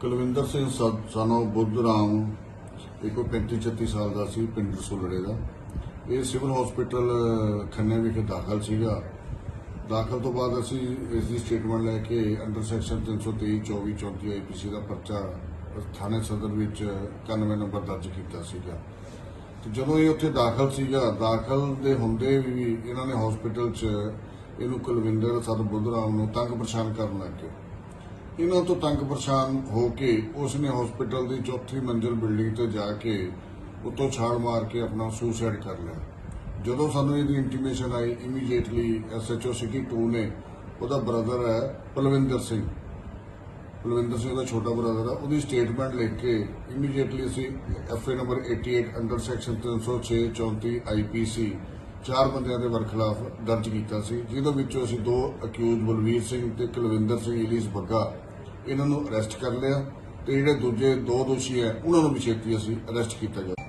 ਕੁਲਵਿੰਦਰ ਸਿੰਘ ਸਾਨੂੰ ਬੁੱਧ ਰਾਮ, ਇੱਕੋ ਕੋਈ 35 36 ਸਾਲ ਦਾ ਸੀ, ਪਿੰਡ ਰਸੂਲੜੇ ਦਾ। ਇਹ ਸਿਵਲ ਹਸਪੀਟਲ, ਖੰਨੇ ਵਿਖੇ ਦਾਖਲ ਸੀਗਾ। ਦਾਖਲ ਤੋਂ ਬਾਅਦ ਅਸੀਂ ਇਸ ਦੀ ਸਟੇਟਮੈਂਟ ਲੈ ਕੇ ਅੰਡਰ ਸੈਕਸ਼ਨ 323 24 34 ਆਈਪੀਸੀ ਦਾ ਪਰਚਾ ਥਾਣੇ ਸਦਰ ਵਿੱਚ 91 ਨੰਬਰ ਦਰਜ ਕੀਤਾ ਸੀਗਾ। ਤੇ ਜਦੋਂ ਇਹ ਉੱਥੇ ਦਾਖਲ ਸੀਗਾ, ਦਾਖਲ ਦੇ ਹੁੰਦੇ ਵੀ ਇਹਨਾਂ ਨੇ ਹਸਪੀਟਲ 'ਚ ਇਹਨੂੰ ਕੁਲਵਿੰਦਰ ਸਦ ਬੁੱਧਰਾਮ ਨੂੰ ਤੰਗ ਪਰੇਸ਼ਾਨ ਕਰਨ ਲੱਗ ਗਏ। ਇਹਨਾਂ ਤੋਂ ਤੰਗ ਪਰੇਸ਼ਾਨ ਹੋ ਕੇ ਉਸ ਨੇ ਹਸਪੀਟਲ ਦੀ ਚੌਥੀ ਮੰਜ਼ਿਲ ਬਿਲਡਿੰਗ ਤੇ ਜਾ ਕੇ ਉੱਤੋਂ ਛਾਲ ਮਾਰ ਕੇ ਆਪਣਾ ਸੁਸਾਈਡ ਕਰ ਲਿਆ। ਜਦੋਂ ਸਾਨੂੰ ਇਹਦੀ ਇੰਟੀਮੇਸ਼ਨ ਆਈ ਇਮੀਡੀਏਟਲੀ ਐਸਐਚਓ ਸਿਟੀ 2 ਨੇ ਉਹਦਾ ਬ੍ਰਦਰ ਹੈ ਪਲਵਿੰਦਰ ਸਿੰਘ। ਪਲਵਿੰਦਰ ਸਿੰਘ ਦਾ ਛੋਟਾ ਬ੍ਰਦਰ ਹੈ, ਉਹਦੀ ਸਟੇਟਮੈਂਟ ਲਿਖ ਕੇ ਇਮੀਡੀਏਟਲੀ ਅਸੀਂ FIR number 88 under section 306 34 IPC ਚਾਰ ਬੰਦਿਆਂ ਦੇ ਵਰਖਲਾਫ ਦਰਜ ਕੀਤਾ ਸੀ, ਜਿਹਦੇ ਵਿੱਚੋਂ ਅਸੀਂ ਦੋ ਅਕਿਊਜ਼ ਬਲਵੀਰ ਸਿੰਘ ਤੇ ਕੁਲਵਿੰਦਰ ਸਿੰਘ ਇਲੀਸ ਬੱਗਾ, ਇਹਨਾਂ ਨੂੰ ਅਰੈਸਟ ਕਰ ਲਿਆ ਤੇ ਜਿਹੜੇ ਦੂਜੇ ਦੋ ਦੋਸ਼ੀ ਹੈ, ਉਹਨਾਂ ਨੂੰ ਵੀ ਛੇਤੀ ਅਸੀਂ ਅਰੈਸਟ ਕੀਤਾ ਗਿਆ।